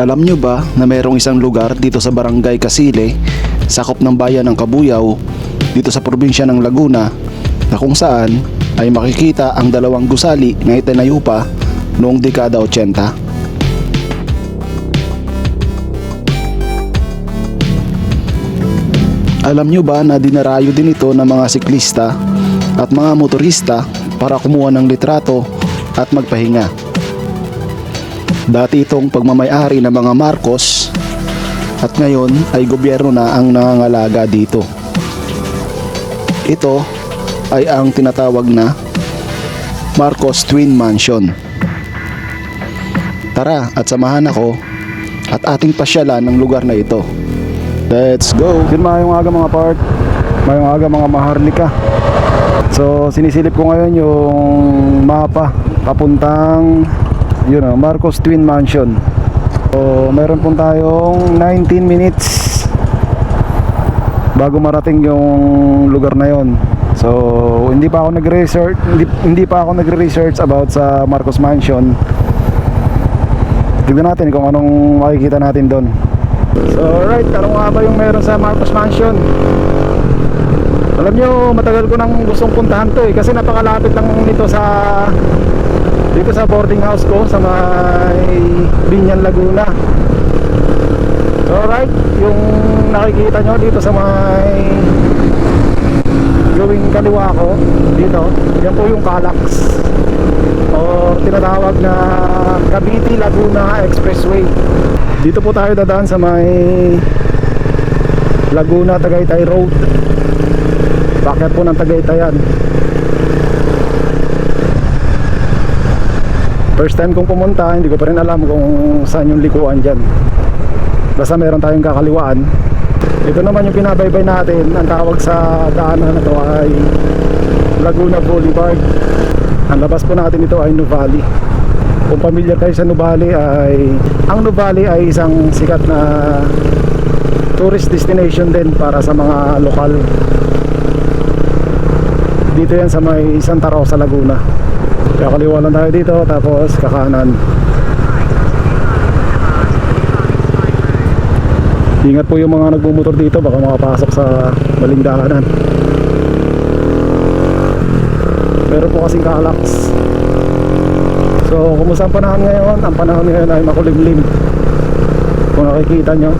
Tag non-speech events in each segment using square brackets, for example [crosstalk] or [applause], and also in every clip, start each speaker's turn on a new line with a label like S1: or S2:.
S1: Alam nyo ba na mayroong isang lugar dito sa Barangay Kasile, sakop ng bayan ng Kabuyaw, dito sa probinsya ng Laguna, na kung saan ay makikita ang dalawang gusali na itinayo pa noong dekada 80. Alam nyo ba na dinarayo din ito ng mga siklista at mga motorista para kumuha ng litrato at magpahinga. Dati itong pagmamayari ng mga Marcos at ngayon ay gobyerno na ang nangangalaga dito. Ito ay ang tinatawag na Marcos Twin Mansion. Tara at samahan ako at ating pasyalan ng lugar na ito. Let's go! Yun mayong aga mga part, mayong aga mga maharlika. So sinisilip ko ngayon yung mapa papuntang yun oh, Marcos Twin Mansion. So meron po tayong 19 minutes bago marating yung lugar na yon. So hindi pa ako nag-research, hindi, hindi pa ako nagre-research about sa Marcos Mansion. Tignan natin kung anong makikita natin doon. So alright, ano nga ba yung meron sa Marcos Mansion? Alam nyo, matagal ko nang gustong puntahan to eh Kasi napakalapit lang nito sa Dito sa boarding house ko Sa may Binyan Laguna. So alright, yung nakikita nyo dito sa may Gawing kaliwa ko Dito, yan po yung Calax. O tinatawag na Cavite Laguna Expressway. Dito po tayo dadaan sa may Laguna Tagaytay Road. Bakit po ng Tagaytayan First time kong pumunta Hindi ko pa rin alam kung saan yung likuan dyan. Basta meron tayong kakaliwaan. Ito naman yung pinabaybay natin. Ang tawag sa daanan na to ay Laguna Boulevard. Ang labas po natin ito ay Nuvali. Kung pamilyar kayo sa Nuvali ay Ang Nuvali ay isang sikat na Tourist destination din para sa mga lokal. Dito yan sa may Santa Rosa, Laguna kaya kaliwa lang tayo dito tapos kakanan. Ingat po yung mga nagbumotor dito baka makapasok sa maling daanan. Meron po kasing kalax so kumusta ang panahon ngayon? Ang panahon ngayon ay makulimlim. Kung nakikita nyo.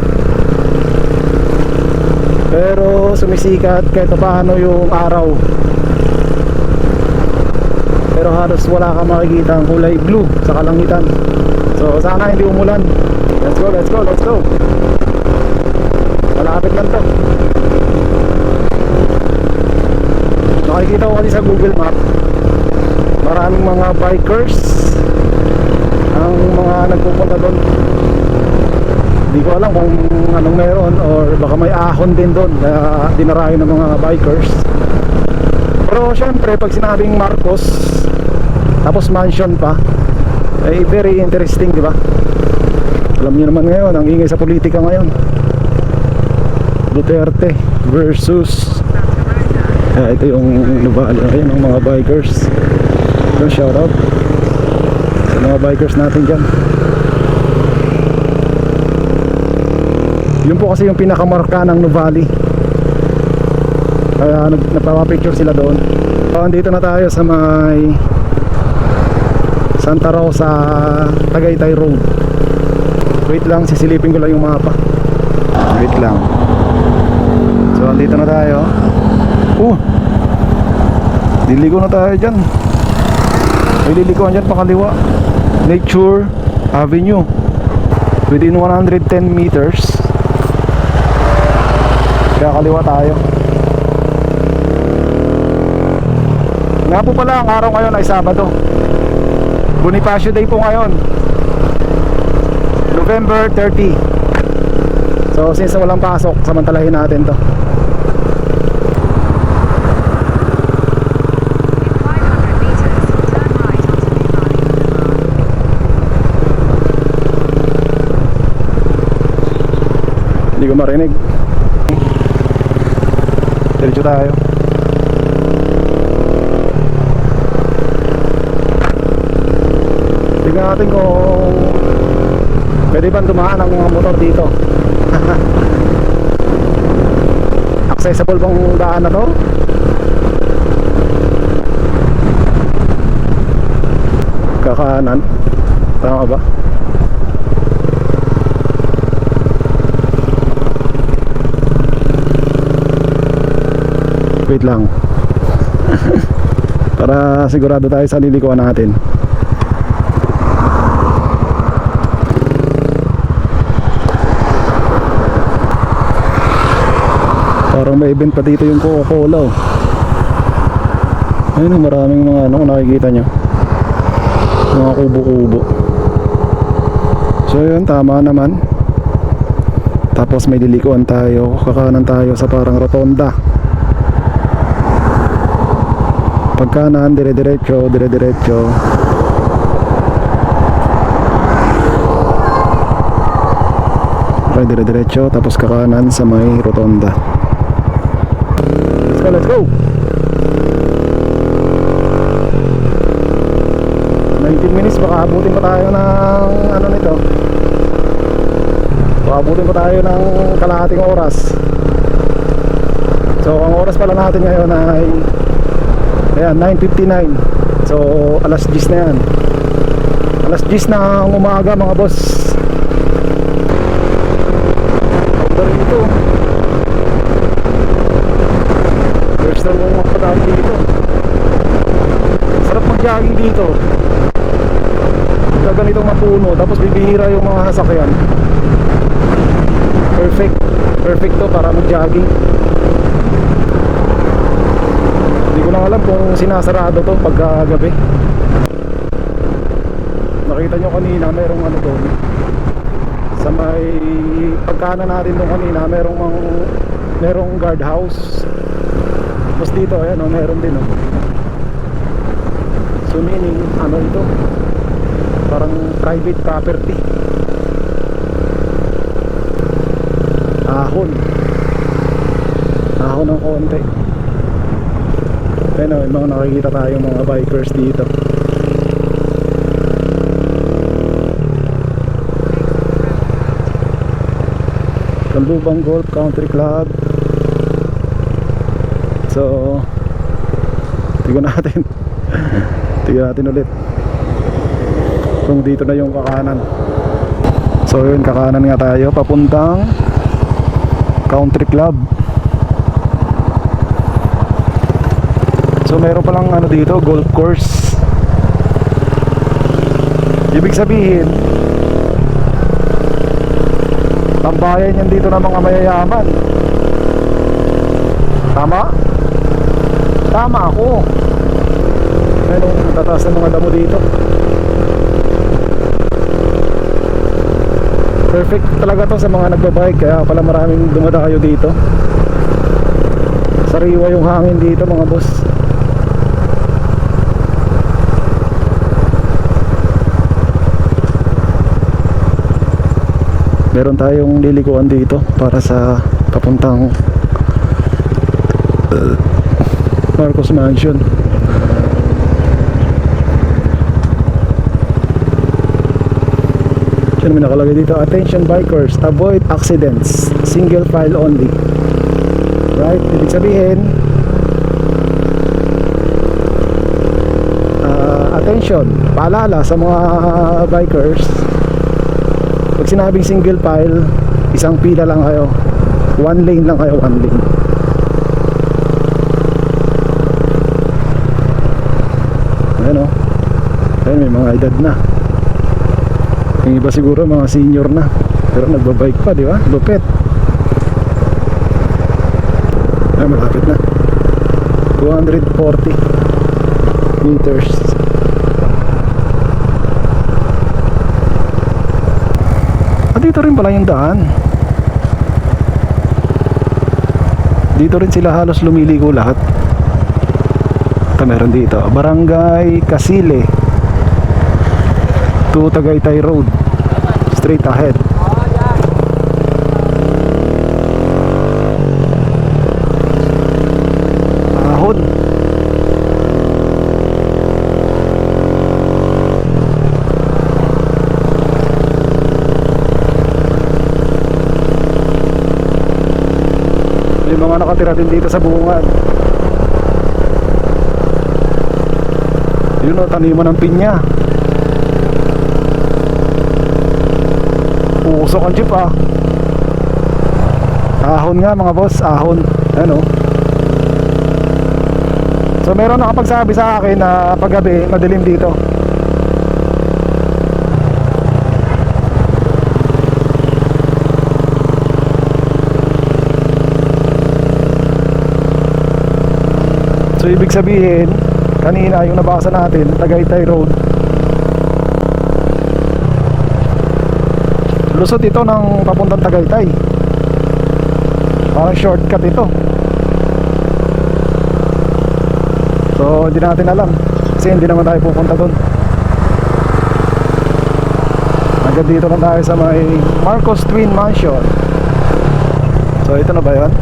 S1: Pero sumisikat kahit paano yung araw pero halos wala kang makikita ang kulay blue sa kalangitan. So sana hindi umulan? Let's go let's go let's go. Malapit lang to. Nakikita ko kasi sa google map maraming mga bikers ang mga nagpupunta doon. Hindi ko alam kung anong meron or baka may ahon din doon kaya dinarayo ng mga bikers. Pero syempre pag sinabing Marcos tapos mansion pa. Eh very interesting di ba? Alam niyo naman ngayon ang ingay sa politika ngayon. Duterte versus ah, ito yung Nuvali ayun ang mga bikers. So, shout out sa mga bikers natin dyan. Yun po kasi yung pinakamarka ng Nuvali kaya nag- nagpapapicture sila doon. So andito na tayo sa may Santa Rosa Tagaytay Road. Wait lang sisilipin ko lang yung mapa. Wait lang. So andito na tayo. Oh! Diligo na tayo dyan. May lilikuan dyan pakaliwa. Nature Avenue. Within 110 meters. Kaya kaliwa tayo. Nga po pala ang araw ngayon ay Sabado Bonifacio Day po ngayon. November 30 So since walang pasok Samantalahin natin to.
S2: 500 meters, turn right onto New Valley.
S1: Hindi ko marinig. Diretso tayo Tingnan natin kung Pwede ba dumaan ang mga motor dito? [laughs] Accessible bang daan na to? Kakanan Tama ba? Wait lang [laughs] Para sigurado tayo sa lilikuan natin Parang may event pa dito yung Coca-Cola oh. Ayun, maraming mga ano nakikita nyo. Mga kubo-kubo. So yun, tama naman. Tapos may lilikuan tayo Kakanan tayo sa parang rotonda. Pagkanan, dire-diretso, dire-diretso. Dire-diretso Tapos kakanan sa may rotonda Let's go, let's go! 19 minutes, baka abutin pa tayo ng ano nito? Baka abutin pa tayo ng kalahating oras. So ang oras pala natin ngayon ay Ayan, 9.59 So alas 10 na yan. Alas 10 na umaga mga boss. Ganda rin ito First time mong magpadaan dito Mag-jogging dito. Pagka ganitong mapuno Tapos bibihira yung mga sasakyan. Perfect. Perfect to para mag-jogging Hindi ko lang alam kung sinasarado to pagka gabi. Nakita nyo kanina merong ano doon. Sa may pagkanan natin doon kanina merong mang, merong guardhouse. Tapos dito ayan oh, meron din oh So meaning ano ito. Parang private property. Ahon. Ahon ng konti. Ayun oh, yung mga nakikita tayo mga bikers dito. Kalubang Golf Country Club. So Tignan natin [laughs] Tignan natin ulit. Kung dito na yung kakanan So yun kakanan nga tayo. Papuntang Country Club. So meron palang ano dito Golf course. Ibig sabihin Tambayan yan dito ng mga mayayaman. Tama? Tama ako Ano, tataas ng mga damo dito. Perfect talaga to sa mga nagbabike Kaya pala maraming dumadayo dito. Sariwa yung hangin dito mga boss. Meron tayong lilikuan dito Para sa papuntang uh, Marcos Mansion Yan may nakalagay dito Attention bikers, avoid accidents Single file only. Right, ibig sabihin ah, Attention, paalala sa mga bikers. Pag sinabing single file Isang pila lang kayo. One lane lang kayo, one lane. Ayan o Ayan may mga edad na Yung iba siguro mga senior na. Pero nagbabike pa di ba? Lupit. Ay malapit na. 240 meters. Ah dito rin pala yung daan. Dito rin sila halos lumiligo lahat. Ito meron dito. Barangay Kasile to Tagaytay Road. Straight ahead. Ahon. May mga nakatira din dito sa bungan yun o taniman ng pinya. Usok ang jeep ah. Ahon nga mga boss, ahon. Ano? So meron nakapagsabi sa akin na paggabi madilim dito. So ibig sabihin, kanina yung nabasa natin, Tagaytay Road. Lusot ito ng papuntang Tagaytay. Parang shortcut ito. So hindi natin alam kasi hindi naman tayo pupunta doon. Hanggang dito lang tayo sa may Marcos Twin Mansion. So ito na ba yun?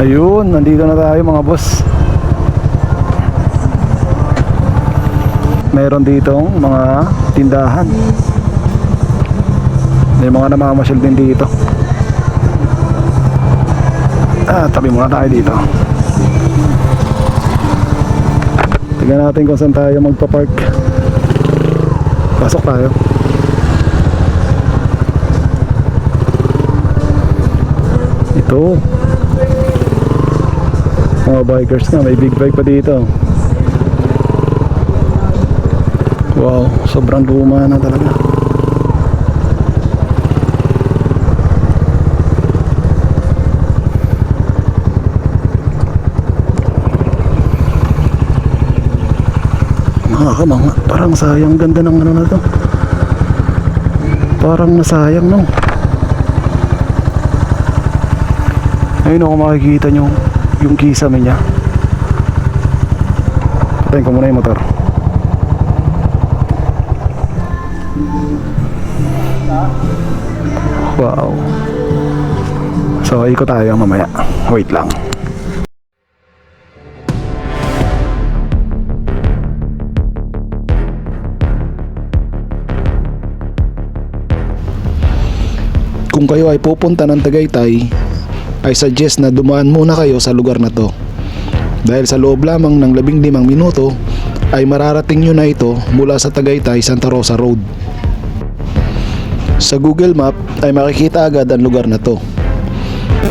S1: Ayun, nandito na tayo mga boss. Meron ditong mga tindahan. May mga namamasyal din dito. Ah, tabi muna tayo dito. Tingnan natin kung saan tayo magpa-park. Pasok tayo. Ito. Mga bikers nga, may big bike pa dito. Wow, sobrang luma na talaga. Nakakamanga. Parang sayang ganda ng ano na to. Parang nasayang no. Ayun ako makikita nyo yung kisame niya. Patayin ko muna yung motor. Wow. So, ikot tayo mamaya. Wait lang.
S3: Kung kayo ay pupunta ng Tagaytay, ay suggest na dumaan muna kayo sa lugar na to. Dahil sa loob lamang ng 15 minuto, ay mararating nyo na ito mula sa Tagaytay Santa Rosa Road. Sa Google Map ay makikita agad ang lugar na to.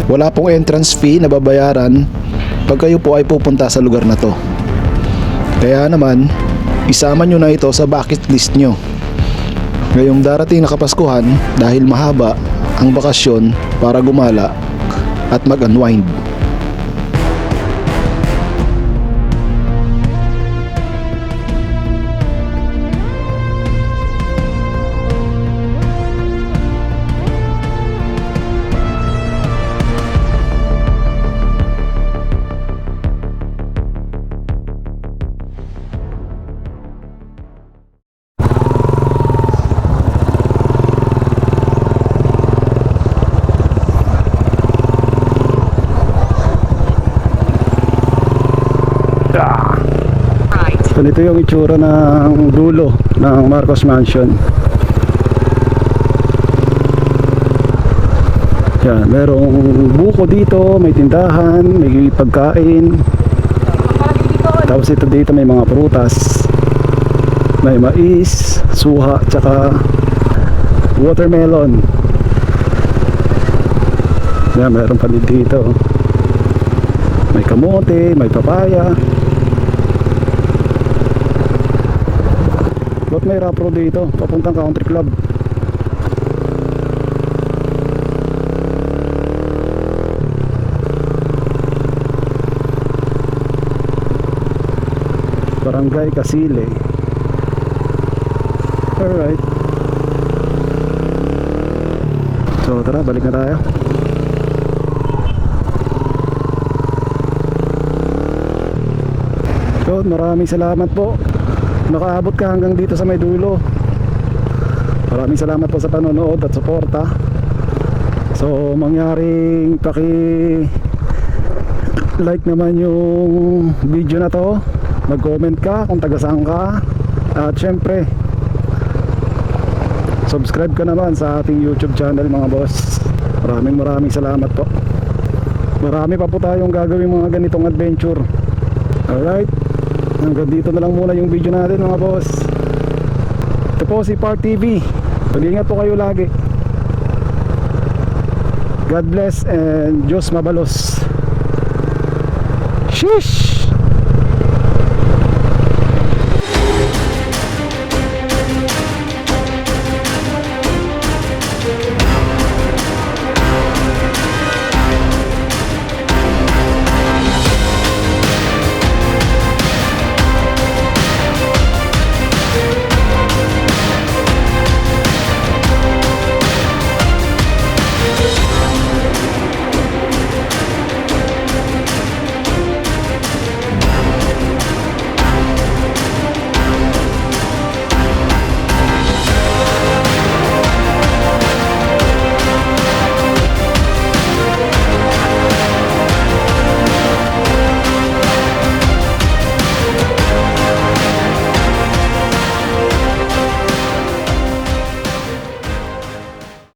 S3: Wala pong entrance fee na babayaran pag kayo po ay pupunta sa lugar na to. Kaya naman, isama nyo na ito sa bucket list nyo. Ngayong darating na Kapaskuhan dahil mahaba ang bakasyon para gumala at mag-unwind.
S1: Ganito yung itsura ng dulo ng Marcos Mansion. Yan, merong buko dito, may tindahan, may pagkain. Tapos ito dito may mga prutas. May mais, suha, tsaka watermelon. Yan, meron pa dito. May kamote, may papaya. Ba't may rapro dito? Papuntang country club. Barangay Kasile. Alright. So tara, balik na tayo. So maraming salamat po nakaabot ka hanggang dito sa may dulo maraming salamat po sa panonood at suporta so mangyaring paki like naman yung video na to mag comment ka kung taga saan ka at syempre subscribe ka naman sa ating youtube channel mga boss Maraming maraming salamat po. Marami pa po tayong gagawin mga ganitong adventure. Alright. Hanggang dito na lang muna yung video natin mga boss. Ito po si Park TV. Pag-ingat po kayo lagi. God bless and Diyos mabalos. Sheesh!